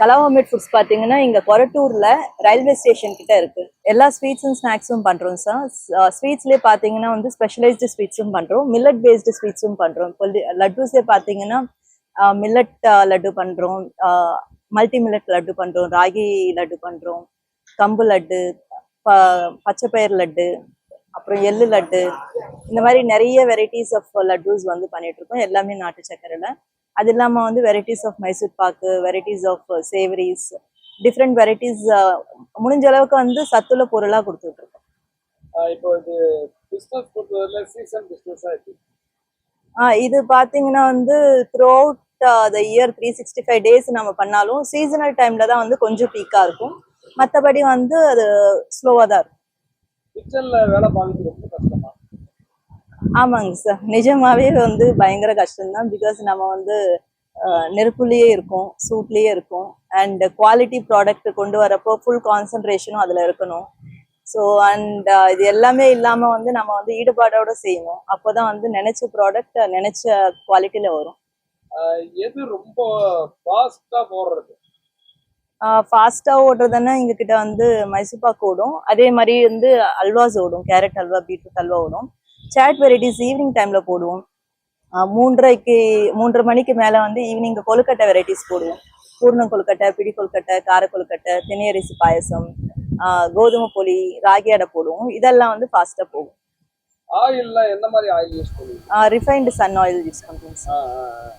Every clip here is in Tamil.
கலா ஃபுட்ஸ் பார்த்தீங்கன்னா இங்கே கொரட்டூரில் ரயில்வே ஸ்டேஷன் கிட்ட இருக்கு. எல்லா ஸ்வீட்ஸும் ஸ்நாக்ஸும் பண்ணுறோம் சார் ஸ்வீட்ஸ்லேயே பார்த்தீங்கன்னா வந்து ஸ்பெஷலைஸ்டு ஸ்வீட்ஸும் பண்ணுறோம் மில்லட் பேஸ்டு ஸ்வீட்ஸும் பண்ணுறோம் இப்போ லட்டுஸே பார்த்தீங்கன்னா மில்லட் லட்டு பண்ணுறோம் மல்டி மில்லட் லட்டு பண்ணுறோம் ராகி லட்டு பண்ணுறோம் கம்பு லட்டு ப பச்சைப்பயிர் லட்டு அப்புறம் எள்ளு லட்டு. இந்த மாதிரி நிறைய வெரைட்டிஸ் ஆஃப் லட்டுஸ் வந்து பண்ணிட்டு இருக்கோம். எல்லாமே நாட்டு சக்கரையில் அது இல்லாமல் வந்து varieties of Mysore pak varieties of savouries different varieties முடிஞ்ச அளவுக்கு வந்து சத்துள்ள பொருளாக கொடுத்துட்டு இருக்கோம் ஆஹ் இப்போ இது பிஸ்னஸ் பொறுத்தவரையில சீசன் பிஸ்னஸா இருக்கு. ஆ, இது பார்த்தீங்கன்னா வந்து throughout the year three sixty five days நம்ம பண்ணாலும் சீசனல் டைமில் தான் வந்து கொஞ்சம் பீக்காக இருக்கும். மற்றபடி வந்து அது ஸ்லோவாக தான் இருக்கும். கிச்சன்ல வேலை பார்க்கறது ரொம்ப கஷ்டமா? ஆமாங்க சார் நிஜமாவே வந்து பயங்கர கஷ்டம்தான். பிகாஸ் நம்ம வந்து நெருப்புலயே இருக்கோம் சூட்லயே இருக்கோம். அண்ட் குவாலிட்டி ப்ராடக்ட் கொண்டு வரப்போ ஃபுல் கான்சன்ட்ரேஷனும் அதில் இருக்கணும். ஸோ அண்ட் இது எல்லாமே இல்லாமல் வந்து நம்ம வந்து ஈடுபாடோட செய்யணும். அப்போதான் வந்து நினைச்ச ப்ராடக்ட் நினைச்ச குவாலிட்டியில் வரும். எது ரொம்ப ஃபாஸ்டா போடுறது? ஃபாஸ்ட்டாக ஓடுறதுன்னா எங்ககிட்ட வந்து மைசூர்பாக் ஓடும். அதே மாதிரி வந்து அல்வாஸ் ஓடும். கேரட் அல்வா பீட்ரூட் அல்வா ஓடும். சாட் வெரைட்டிஸ் ஈவினிங் டைமில் போடுவோம். மூன்றரைக்கு மூன்றரை மணிக்கு மேலே வந்து ஈவினிங் கொழுக்கட்டை வெரைட்டிஸ் போடுவோம். பூர்ணம் கொழுக்கட்டை பிடி கொழுக்கட்டை கார கொழுக்கட்டை திணையரிசி பாயசம் கோதுமை பொலி ராகி அடை போடுவோம். இதெல்லாம் வந்து ஃபாஸ்ட்டாக போகும். ஆயில்ல என்ன மாதிரி ஆயில் யூஸ் பண்ணுவீங்க? ரிஃபைன்டு சன் ஆயில் யூஸ் பண்ணுறோம் சார்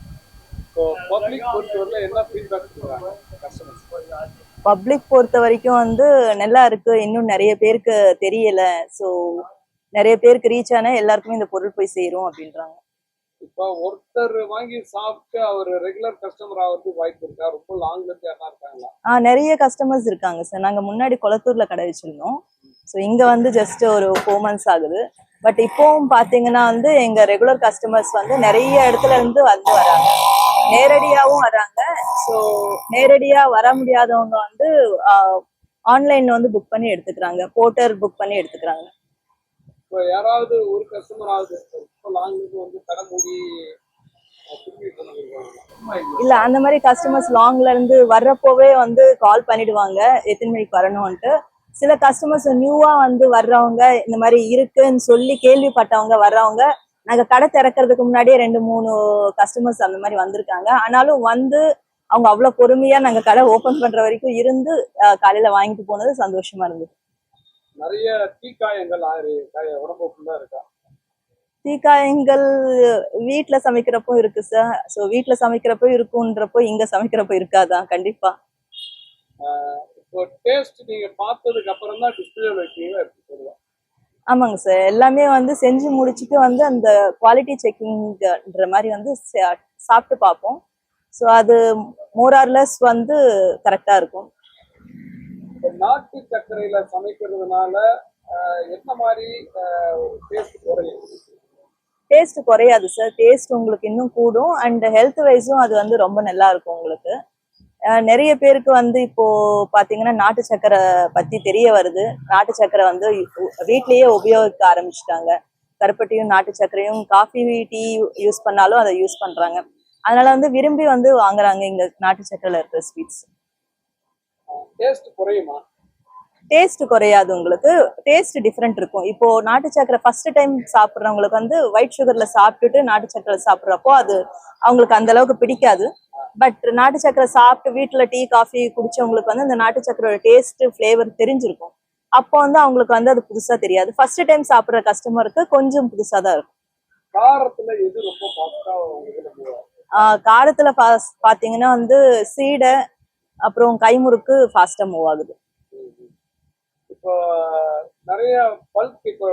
பப்ளிக் பொறுத்த வரைக்கும் வந்து நல்லா இருக்கு. இன்னும் நிறைய பேருக்கு தெரியல. ஸோ நிறைய பேருக்கு ரீச் ஆனா எல்லாருக்குமே இந்த பொருள் போய் சேரும் அப்படின்றாங்க. இப்போ ஒருத்தர் வாங்கி சாப்பிட்டு அவர் ரெகுலர் கஸ்டமர் ஆகிறதுக்கு வாய்ப்பு இருக்கா? ரொம்ப லாங்ல இருந்து யாரா இருக்காங்களா? ஆ நிறைய கஸ்டமர்ஸ் இருக்காங்க சார் நாங்க முன்னாடி கொளத்தூர்ல கடை வச்சிருந்தோம். ஸோ இங்க வந்து ஜஸ்ட் ஒரு ஃபோர் மந்த்ஸ் ஆகுது. பட் இப்போவும் பாத்தீங்கன்னா வந்து எங்க ரெகுலர் கஸ்டமர்ஸ் வந்து நிறைய இடத்துல இருந்து வந்து வராங்க. நேரடியாவும் வராங்க. ஸோ நேரடியா வர முடியாதவங்க வந்து ஆன்லைன்ல வந்து புக் பண்ணி எடுத்துக்கிறாங்க. போர்ட்டர் புக் பண்ணி எடுத்துக்கிறாங்க. இப்போ யாராவது ஒரு கஸ்டமர் ஆகுது ரொம்ப லாங்ல இருந்து வந்து கடை மூடி அஹ், திரும்பி போனாங்க இல்ல. அந்த மாதிரி கஸ்டமர்ஸ் லாங்ல இருந்து வர்றப்போவே வந்து கால் பண்ணிடுவாங்க. எத்தனை மணிக்கு வரணும்ட்டு சில கஸ்டமர்ஸ் நியூவா வந்து வர்றவங்க இந்த மாதிரி இருக்குன்னு சொல்லி கேள்விப்பட்டவங்க வர்றவங்க நாங்க கடை திறக்கிறதுக்கு முன்னாடியே ரெண்டு மூணு கஸ்டமர்ஸ் அந்த மாதிரி வந்திருக்காங்க. ஆனாலும் வந்து அவங்க அவ்வளவு பொறுமையா நாங்க கடை ஓபன் பண்ற வரைக்கும் இருந்து காலையில வாங்கிட்டு போனது சந்தோஷமா இருந்தது. நிறைய தீக்காயங்கள் ஆறு காய உடம்பு ஃபுல்லா இருக்கா? தீக்காயங்கள் வீட்ல சமைக்கிறப்போ இருக்கு சார் ஸோ வீட்ல சமைக்கிறப்போ இருக்குன்றப்போ இங்க சமைக்கிறப்போ இருக்காதான் கண்டிப்பா. இப்போ டேஸ்ட் நீங்க பார்த்ததுக்கு அப்புறம் தான் டிஸ்பிளே வைக்கிறீங்க எப்படி சொல்லுவேன் ஆமாங்க சார் எல்லாமே வந்து செஞ்சு முடிச்சுட்டு வந்து அந்த குவாலிட்டி செக்கிங்ன்ற மாதிரி வந்து சாப்பிட்டு பார்ப்போம். ஸோ அது மோரார்லெஸ் வந்து கரெக்டாக இருக்கும். நாட்டு சர்க்கரையில சமைக்கிறதுனால என்ன மாதிரி டேஸ்ட் குறையும்? டேஸ்ட் குறையாது சார் டேஸ்ட் உங்களுக்கு இன்னும் கூடும். அண்ட் ஹெல்த் வைஸும் அது வந்து ரொம்ப நல்லா இருக்கும் உங்களுக்கு. நிறைய பேருக்கு வந்து இப்போ பாத்தீங்கன்னா நாட்டு சக்கரை பத்தி தெரிய வருது. நாட்டு சக்கரை வந்து வீட்லயே உபயோகிக்க ஆரம்பிச்சிட்டாங்க. கருப்பட்டியும் நாட்டு சர்க்கரையும் காஃபி டீ யூஸ் பண்ணாலும் அதை யூஸ் பண்றாங்க. அதனால வந்து விரும்பி வந்து வாங்குறாங்க இங்க நாட்டு சக்கரையில இருக்கிற ஸ்வீட்ஸ் டேஸ்ட் குறையுமா? டேஸ்ட் குறையாது உங்களுக்கு. டேஸ்ட் டிஃப்ரெண்ட் இருக்கும். இப்போ நாட்டு சக்கரை ஃபர்ஸ்ட் டைம் சாப்பிட்றவங்களுக்கு வந்து ஒயிட் சுகர்ல சாப்பிட்டுட்டு நாட்டு சக்கரை சாப்பிட்றப்போ அது அவங்களுக்கு அந்த அளவுக்கு பிடிக்காது. பட் நாட்டு சக்கரை சாப்பிட்டு வீட்டுல டீ காஃபி குடிச்சவங்களுக்கு வந்து அந்த நாட்டு சக்கரோட டேஸ்ட் ஃப்ளேவர் தெரிஞ்சிருக்கும். அப்போ வந்து அவங்களுக்கு வந்து அது புதுசா தெரியாது. ஃபர்ஸ்ட் டைம் சாப்பிட்ற கஸ்டமருக்கு கொஞ்சம் புதுசா தான் இருக்கும். காரத்துல பாத்தீங்கன்னா வந்து சீடை அப்புறம் கைமுறுக்கு ஃபாஸ்டா மூவ் ஆகுது. இப்போ நிறைய பல்க் இப்போ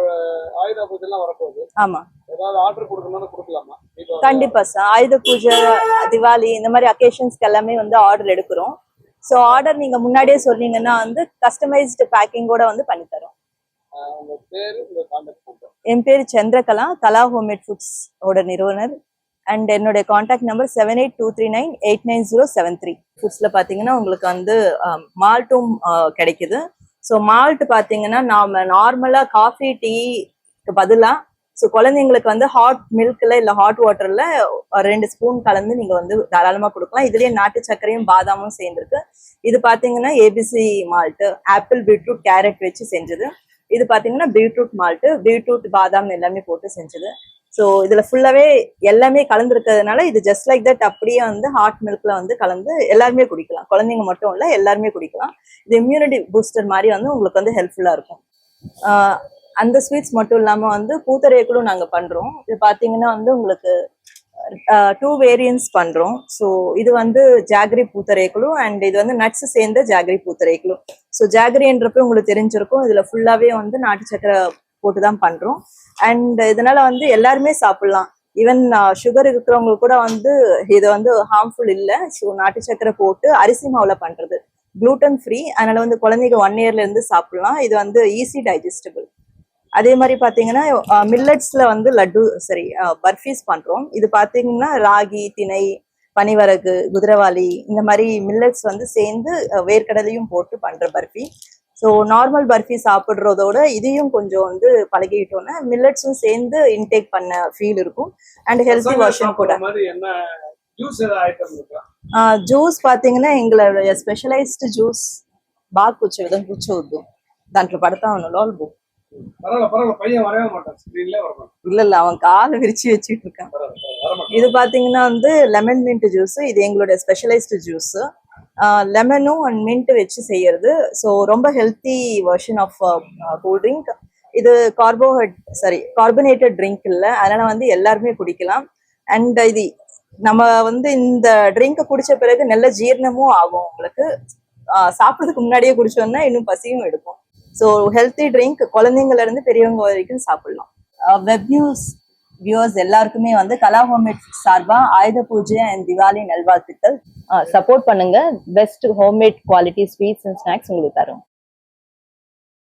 ஆயுத பூஜைலாம் வரப்போகுது. ஆமா. ஏதாவது ஆர்டர் கொடுக்கணும்னு கொடுக்கலாமா? கண்டிப்பா சார் ஆயுத பூஜை திவாலி இந்த மாதிரி அக்கேஷன்ஸ்க்கு எல்லாமே வந்து ஆர்டர் எடுக்கிறோம். ஸோ ஆர்டர் நீங்க முன்னாடியே சொன்னீங்கன்னா வந்து கஸ்டமைஸ்டு பேக்கிங்கோட வந்து பண்ணி தரோம். என் பேர் சந்திரகலா கலா ஹோம்மேட் ஃபுட்ஸ் ஓட நிறுவனர். அண்ட் என்னுடைய contact number seven eight two three nine eight nine zero seven three ஃபுட்ஸில் பார்த்தீங்கன்னா உங்களுக்கு வந்து மால்ட்டும் கிடைக்குது. ஸோ மால்ட் பார்த்தீங்கன்னா நாம நார்மலாக காஃபி டீக்கு பதிலாக ஸோ குழந்தைங்களுக்கு வந்து ஹாட் மில்க்ல இல்ல ஹாட் வாட்டர்ல ரெண்டு ஸ்பூன் கலந்து நீங்க வந்து தாராளமா கொடுக்கலாம். இதுலயே நாட்டு சர்க்கரையும் பாதாமும் சேர்ந்துருக்கு. இது பாத்தீங்கன்னா ABC malt apple beetroot carrot வச்சு செஞ்சது. இது பாத்தீங்கன்னா பீட்ரூட் மால்ட்டு பீட்ரூட் பாதாம் எல்லாமே போட்டு செஞ்சது. ஸோ இதுல ஃபுல்லாவே எல்லாமே கலந்துருக்கிறதுனால இது ஜஸ்ட் லைக் தட் அப்படியே வந்து ஹாட் மில்க்ல வந்து கலந்து எல்லாருமே குடிக்கலாம். குழந்தைங்க மட்டும் இல்ல எல்லாருமே குடிக்கலாம். இது இம்யூனிட்டி பூஸ்டர் மாதிரி வந்து உங்களுக்கு வந்து ஹெல்ப்ஃபுல்லா இருக்கும். அந்த ஸ்வீட்ஸ் மட்டும் இல்லாம வந்து பூத்தரையக்களும் நாங்க பண்றோம். இது பாத்தீங்கன்னா வந்து உங்களுக்கு டூ வேரியன்ஸ் பண்றோம். ஸோ இது வந்து ஜாகரி பூத்தரைகளும் அண்ட் இது வந்து நட்ஸ் சேர்ந்த ஜாகரி பூத்தரைகளும் ஸோ ஜாகரின்றப்ப உங்களுக்கு தெரிஞ்சிருக்கும். இதுல ஃபுல்லாவே வந்து நாட்டு சக்கரை போட்டு தான் பண்றோம். அண்ட் இதனால வந்து எல்லாருமே சாப்பிடலாம். ஈவன் சுகர் இருக்கிறவங்களுக்கு கூட வந்து இது வந்து ஹார்ம்ஃபுல் இல்லை. ஸோ நாட்டு சக்கரை போட்டு அரிசி மாவுல பண்றது. Gluten ஃப்ரீ அதனால வந்து குழந்தைங்க ஒன் இயர்ல இருந்து சாப்பிடலாம். இது வந்து ஈஸி டைஜஸ்டபிள் அதே மாதிரி பாத்தீங்கன்னா மில்லட்ஸ்ல வந்து லட்டு சரி பர்ஃபீஸ் பண்றோம். இது பாத்தீங்கன்னா ராகி திணை பனிவரகு குதிரவாளி இந்த மாதிரி மில்லட்ஸ் வந்து சேர்ந்து வேர்க்கடலையும் போட்டு பண்ற பர்ஃபி. ஸோ நார்மல் பர்ஃபி சாப்பிட்றதோட இதையும் கொஞ்சம் வந்து பழகிட்டோன்னா மில்லட்ஸும் சேர்ந்து இன்டேக் பண்ண ஃபீல் இருக்கும். அண்ட் ஹெல்த்தி வருஷன் கூட. ஜூஸ் பார்த்தீங்கன்னா எங்களோட జ్యూస్ పాతింగ్నా ఇంగ్ల స్పెషలైజ్డ్ జ్యూస్ బాగా కూర్చోవద్దాం కూర్చోవద్దు దాంట్లో పడతా ఉన్నాడు వాళ్ళు இல்ல இல்ல அவன் கால விரிச்சு வச்சுட்டு இருக்கான். இது பாத்தீங்கன்னா வந்து லெமன் மின்ட் ஜூஸ் இது எங்களோட ஸ்பெஷலைஸ்டு ஜூஸ் லெமனும் அண்ட் மின்ட் வச்சு செய்யறது. ஸோ ரொம்ப healthy version of cool drink இது கார்போஹைட் சாரி கார்பனேட்டட் ட்ரிங்க் இல்லை. அதனால வந்து எல்லாருமே குடிக்கலாம். அண்ட் இது நம்ம வந்து இந்த ட்ரிங்க் குடிச்ச பிறகு நல்ல ஜீரணமும் ஆகும் உங்களுக்கு. சாப்பிட்றதுக்கு முன்னாடியே குடிச்சோம்னா இன்னும் பசியும் எடுக்கும். ஸோ ஹெல்த்தி ட்ரிங்க் குழந்தைங்கள்ல இருந்து பெரியவங்க வரைக்கும் சாப்பிடலாம். வெப் நியூஸ் வியூவர்ஸ் எல்லாருக்குமே வந்து கலா ஹோம்மேட் சார்பா ஆயுத பூஜை அண்ட் திவாலி நல்வாழ்த்துக்கள். சப்போர்ட் பண்ணுங்க. Best homemade quality sweets and snacks உங்களுக்கு தரும்.